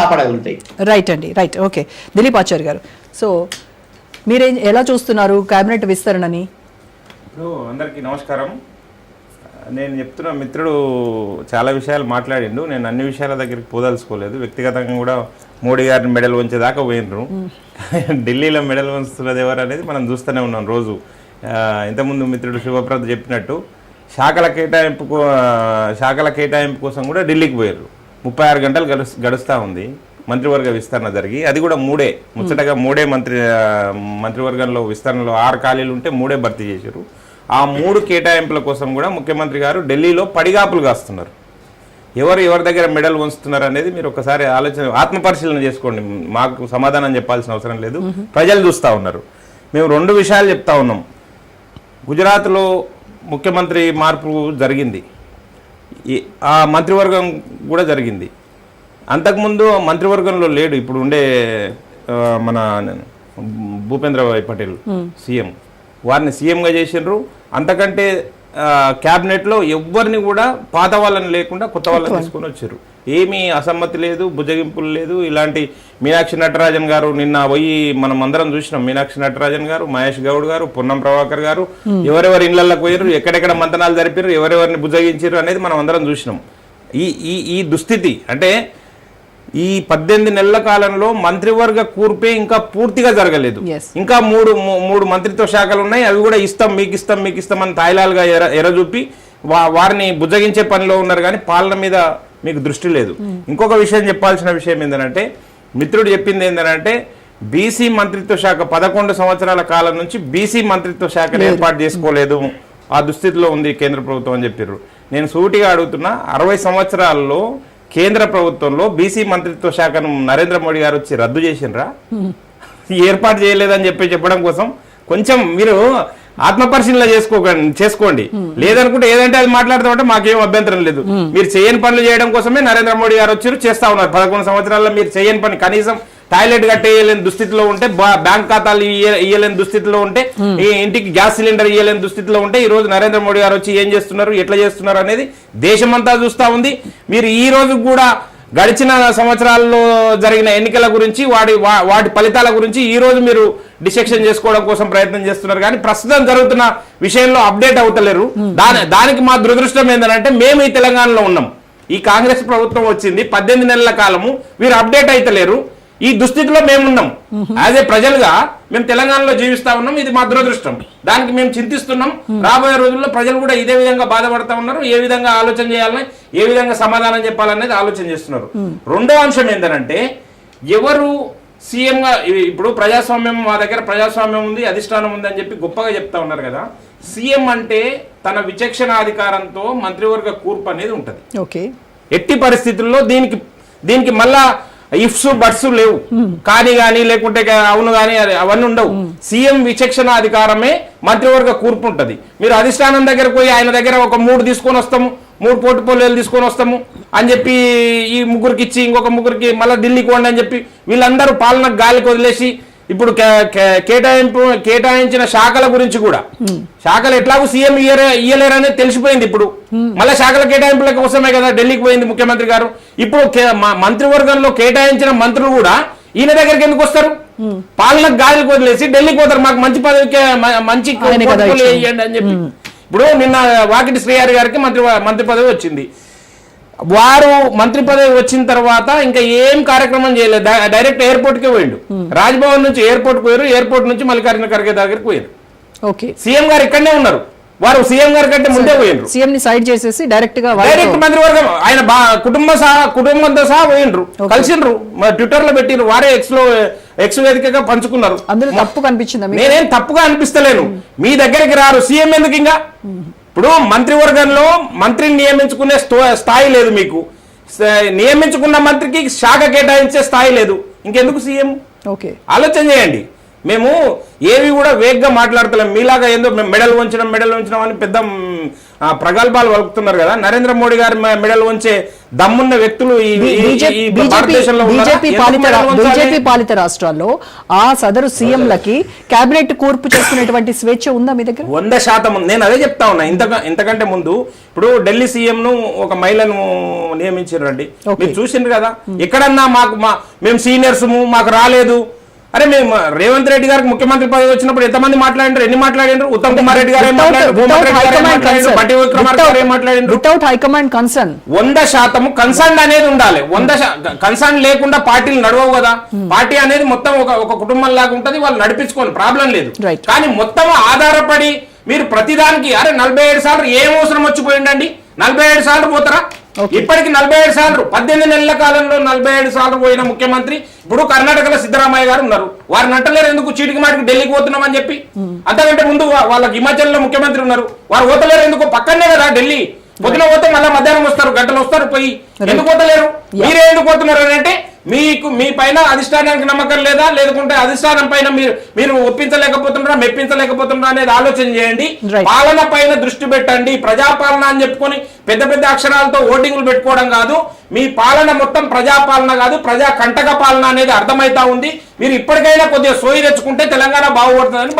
కాపాడగలుగుతాయి right అండి right okay Dilip Acharya గారు. So మీరేం ఎలా చూస్తున్నారు? కేబినెట్ విస్తరణని? ఇప్పుడు అందరికీ నమస్కారం. నేను చెప్తున్న మిత్రుడు చాలా విషయాలు మాట్లాడిండు. నేను అన్ని విషయాల దగ్గరికి పోదలుచుకోలేదు. వ్యక్తిగతంగా కూడా మోడీ గారిని మెడల్ వంచేదాకా పోయినరు. ఢిల్లీలో మెడల్ వంచుతున్నది ఎవరు అనేది మనం చూస్తూనే ఉన్నాం రోజు. ఇంతకుముందు మిత్రుడు శివప్రద చెప్పినట్టు శాఖల కేటాయింపు శాఖల కేటాయింపు కోసం కూడా ఢిల్లీకి పోయారు ముప్పై ఆరు గంటలు గడుస్ గడుస్తూ ఉంది. మంత్రివర్గ విస్తరణ జరిగి అది కూడా మూడే. ముచ్చటగా మూడే మంత్రి మంత్రివర్గంలో విస్తరణలో ఆరు ఖాళీలు ఉంటే మూడే భర్తీ చేశారు. ఆ మూడు కేటాయింపుల కోసం కూడా ముఖ్యమంత్రి గారు ఢిల్లీలో పడిగాపులు కాస్తున్నారు. ఎవరు ఎవరి దగ్గర మెడల్ ఉంచుతున్నారు అనేది మీరు ఒకసారి ఆలోచన ఆత్మపరిశీలన చేసుకోండి. మాకు సమాధానం చెప్పాల్సిన అవసరం లేదు. ప్రజలు చూస్తూ ఉన్నారు. మేము రెండు విషయాలు చెప్తా ఉన్నాం. గుజరాత్లో ముఖ్యమంత్రి మార్పు జరిగింది. ఆ మంత్రివర్గం కూడా జరిగింది. అంతకుముందు మంత్రివర్గంలో లేడు ఇప్పుడు ఉండే మన భూపేంద్ర భాయ్ పటేల్ సీఎం. వారిని సీఎంగా చేసిండ్రు. అంతకంటే క్యాబినెట్లో ఎవ్వరిని కూడా పాత వాళ్ళని లేకుండా కొత్త వాళ్ళని తీసుకొని వచ్చారు. ఏమీ అసమ్మతి లేదు బుజ్జగింపులు లేదు. ఇలాంటి మీనాక్షి నటరాజన్ గారు నిన్న పోయి మనం అందరం చూసినాం. మీనాక్షి నటరాజన్ గారు మహేష్ గౌడ్ గారు పొన్నం ప్రభాకర్ గారు ఎవరెవరి ఇళ్ళలోకి పోయారు ఎక్కడెక్కడ మంతనాలు జరిపారు ఎవరెవరిని బుజ్జగించారు అనేది మనం అందరం చూసినాం. ఈ ఈ ఈ దుస్థితి అంటే ఈ పద్దెనిమిది నెలల కాలంలో మంత్రివర్గ కూర్పే ఇంకా పూర్తిగా జరగలేదు. ఇంకా మూడు మూడు మంత్రిత్వ శాఖలు ఉన్నాయి. అవి కూడా ఇస్తాం మీకు ఇస్తాం మీకు ఇస్తాం అని తాయిలాలుగా ఎర ఎరచూపి వా వారిని బుజ్జగించే పనిలో ఉన్నారు కానీ పాలన మీద మీకు దృష్టి లేదు. ఇంకొక విషయం చెప్పాల్సిన విషయం ఏంటంటే మిత్రుడు చెప్పింది ఏంటంటే బీసీ మంత్రిత్వ శాఖ పదకొండు సంవత్సరాల కాలం నుంచి బీసీ మంత్రిత్వ శాఖను ఏర్పాటు చేసుకోలేదు. ఆ దుస్థితిలో ఉంది కేంద్ర ప్రభుత్వం అని చెప్పారు నేను సూటిగా అడుగుతున్నా అరవై సంవత్సరాల్లో కేంద్ర ప్రభుత్వంలో బీసీ మంత్రిత్వ శాఖను నరేంద్ర మోడీ గారు వచ్చి రద్దు చేసిండ్రా? ఏర్పాటు చేయలేదని చెప్పి చెప్పడం కోసం కొంచెం మీరు ఆత్మపరిశీలన చేసుకోకండి చేసుకోండి. లేదనుకుంటే ఏదంటే అది మాట్లాడతామంటే మాకేం అభ్యంతరం లేదు. మీరు చేయని పనులు చేయడం కోసమే నరేంద్ర మోడీ గారు వచ్చారు చేస్తా ఉన్నారు. పదకొండు సంవత్సరాల్లో మీరు చేయని పని కనీసం టాయిలెట్ కట్టేయలేని దుస్థితిలో ఉంటే బ్యాంక్ ఖాతాలు ఇయ్య- ఇయ్యలేని దుస్థితిలో ఉంటే ఈ ఇంటికి గ్యాస్ సిలిండర్ ఇయ్యలేని దుస్థితిలో ఉంటే ఈ రోజు నరేంద్ర మోడీ గారు వచ్చి ఏం చేస్తున్నారు ఎట్లా చేస్తున్నారు అనేది దేశమంతా చూస్తా ఉంది. మీరు ఈ రోజు కూడా గడిచిన సంవత్సరాల్లో జరిగిన ఎన్నికల గురించి వాడి వా- వాటి ఫలితాల గురించి ఈ రోజు మీరు డిసెక్షన్ చేసుకోవడం కోసం ప్రయత్నం చేస్తున్నారు. కానీ ప్రస్తుతం జరుగుతున్న విషయంలో అప్డేట్ అవుతలేరు. దాని దానికి మా దురదృష్టం ఏంటంటే మేము ఈ తెలంగాణలో ఉన్నాం. ఈ కాంగ్రెస్ ప్రభుత్వం వచ్చింది పద్దెనిమిది నెలల కాలము వీరు అప్డేట్ అయితలేరు. ఈ దుస్థితిలో మేమున్నాం. యాజ్ ఏ ప్రజలుగా మేము తెలంగాణలో జీవిస్తా ఉన్నాం. ఇది మా దురదృష్టం. దానికి మేము చింతిస్తున్నాం. రాబోయే రోజుల్లో ప్రజలు కూడా ఇదే విధంగా బాధపడతా ఉన్నారు. ఏ విధంగా ఆలోచన చేయాలని ఏ విధంగా సమాధానం చెప్పాలనేది ఆలోచన చేస్తున్నారు. రెండో అంశం ఏంటంటే ఎవరు సీఎంగా ఇప్పుడు ప్రజాస్వామ్యం మా దగ్గర ప్రజాస్వామ్యం ఉంది అధిష్టానం ఉంది అని చెప్పి గొప్పగా చెప్తా ఉన్నారు కదా. సీఎం అంటే తన విచక్షణాధికారంతో మంత్రివర్గ కూర్పు అనేది ఉంటుంది. ఎట్టి పరిస్థితుల్లో దీనికి దీనికి మళ్ళా ఇఫ్స్ బట్స్ లేవు. కానీ కానీ లేకుంటే అవును కానీ అవన్నీ ఉండవు. సీఎం విచక్షణ అధికారమే మంత్రివర్గ కూర్పు ఉంటుంది మీరు అధిష్టానం దగ్గర పోయి ఆయన దగ్గర ఒక మూడు తీసుకొని వస్తాము మూడు పోర్టుపోలియోలు తీసుకొని వస్తాము అని చెప్పి ఈ ముగ్గురికి ఇచ్చి ఇంకొక ముగ్గురికి మళ్ళీ ఢిల్లీకి వండి అని చెప్పి వీళ్ళందరూ పాలన గాలికి వదిలేసి ఇప్పుడు కేటాయింపు కేటాయించిన శాఖల గురించి కూడా. శాఖలు ఎట్లాగో సీఎం ఇయ్యలేరనేది తెలిసిపోయింది ఇప్పుడు. మళ్ళీ శాఖల కేటాయింపుల కోసమే కదా ఢిల్లీకి పోయింది ముఖ్యమంత్రి గారు. ఇప్పుడు మంత్రివర్గంలో కేటాయించిన మంత్రులు కూడా ఈయన దగ్గరికి ఎందుకు వస్తారు? పాలనకు గాలికి వదిలేసి ఢిల్లీకి పోతారు. మాకు మంచి పదవికి మ- మంచి అని చెప్పి. ఇప్పుడు నిన్న వాకిటి శ్రీహరి గారికి మంత్రి మంత్రి పదవి వచ్చింది. వారు మంత్రి పదవి వచ్చిన తర్వాత ఇంకా ఏం కార్యక్రమం చేయలేదు. డైరెక్ట్ ఎయిర్పోర్ట్కి పోయిండు. రాజ్భవన్ నుంచి ఎయిర్పోర్ట్ పోయారు. ఎయిర్పోర్ట్ నుంచి మల్లికార్జున ఖర్గే దగ్గరికి పోయారు. ఓకే. సీఎం గారు ఇక్కడనే ఉన్నారు. వారు సీఎం గారి కంటే ముందే పోయిండ్రు. సీఎం ని సైడ్ చేసేసి డైరెక్ట్గా డైరెక్ట్ మంత్రివర్గం ఆయన కుటుంబ సహా కుటుంబంతో సహా పోయిండ్రు. కలిసిండ్రు. ట్విట్టర్లో పెట్టిండ్రు. వారే ఎక్స్లో ఎక్స్ వేదికగా పంచుకున్నారు. అందులో తప్పు కనిపించిందా నేనేం తప్పుగా అనిపిస్తలేను. మీ దగ్గరికి రారు. సీఎం ఎందుకు ఇంకా? ఇప్పుడు మంత్రివర్గంలో మంత్రిని నియమించుకునే స్థాయి లేదు మీకు. నియమించుకున్న మంత్రికి శాఖ కేటాయించే స్థాయి లేదు. ఇంకెందుకు సీఎం? ఓకే. ఆలోచన చేయండి. మేము ఏవి కూడా వేగ్గా మాట్లాడతలేం. మీలాగా ఏందో మేము మెడల్ వంచడం మెడల్ వంచడం అని పెద్ద ప్రగల్భాలు వలుకుతున్నారు కదా. నరేంద్ర మోడీ గారి మెడలు ఉంచే దమ్మున్న వ్యక్తులు బీజేపీ పాలిత రాష్ట్రాల్లో ఆ సదరు సీఎంలకి కేబినెట్ కూర్పు చేసుకునేటువంటి స్వేచ్ఛ ఉందా మీ దగ్గర? వంద శాతం. నేను అదే చెప్తా ఉన్నా. ఇంత ఇంతకంటే ముందు ఇప్పుడు ఢిల్లీ సీఎం ను ఒక మహిళను నియమించారండి. మీరు చూసిండ్రు కదా? ఎక్కడన్నా మాకు మా మేము సీనియర్స్ మాకు రాలేదు. అరే మేము రేవంత్ రెడ్డి గారికి ముఖ్యమంత్రి పదవి వచ్చినప్పుడు ఎంతమంది మాట్లాడినారు? ఎన్ని మాట్లాడినారు? ఉత్తమ్ కుమార్ రెడ్డి గారు మాట్లాడారు మాట్లాడారు మాట్లాడారు వితౌట్ హైకమాండ్ కన్సర్న్ వంద శాతము కన్సర్న్ అనేది ఉండాలి. వంద కన్సర్న్ లేకుండా పార్టీలు నడవవు కదా. పార్టీ అనేది మొత్తం ఒక ఒక కుటుంబం లాగా ఉంటది. వాళ్ళు నడిపించుకోని ప్రాబ్లం లేదు. కానీ మొత్తం ఆధారపడి మీరు ప్రతిదానికి అరే నలభై ఏడు సార్లు ఏం అవసరం వచ్చిపోయిందండి? నలభై ఏడు సార్లు పోతారా. ఇప్పటికి నలభై ఏడు సార్లు. పద్దెనిమిది నెలల కాలంలో నలభై ఏడు సార్లు పోయిన ముఖ్యమంత్రి ఇప్పుడు కర్ణాటకలో సిద్ధరామయ్య గారు ఉన్నారు. వారిని అంటలేరు ఎందుకు? చీటికి మాటికి ఢిల్లీకి పోతున్నామని చెప్పి. అంతకంటే ముందు వాళ్ళకి హిమాచల్లో ముఖ్యమంత్రి ఉన్నారు. వారు పోతలేరు ఎందుకు? పక్కనే కదా ఢిల్లీ. పొద్దున పోతే మళ్ళీ మధ్యాహ్నం వస్తారు గంటలు వస్తారు పోయి. ఎందుకు పోతలేరు? మీరే ఎందుకు పోతున్నారు అంటే మీకు మీ పైన అధిష్టానానికి నమ్మకం లేదా? లేకుంటే అధిష్టానం పైన మీరు మీరు ఒప్పించలేకపోతున్నారా మెప్పించలేకపోతున్నారా అనేది ఆలోచన చేయండి. పాలన పైన దృష్టి పెట్టండి. ప్రజాపాలన అని చెప్పుకొని పెద్ద పెద్ద అక్షరాలతో ఓటింగ్లు పెట్టుకోవడం కాదు. మీ పాలన మొత్తం ప్రజాపాలన కాదు. ప్రజా కంటక పాలన అనేది అర్థమైతా ఉంది. మీరు ఇప్పటికైనా కొద్దిగా సోయి తెచ్చుకుంటే తెలంగాణ బాగుపడుతుందని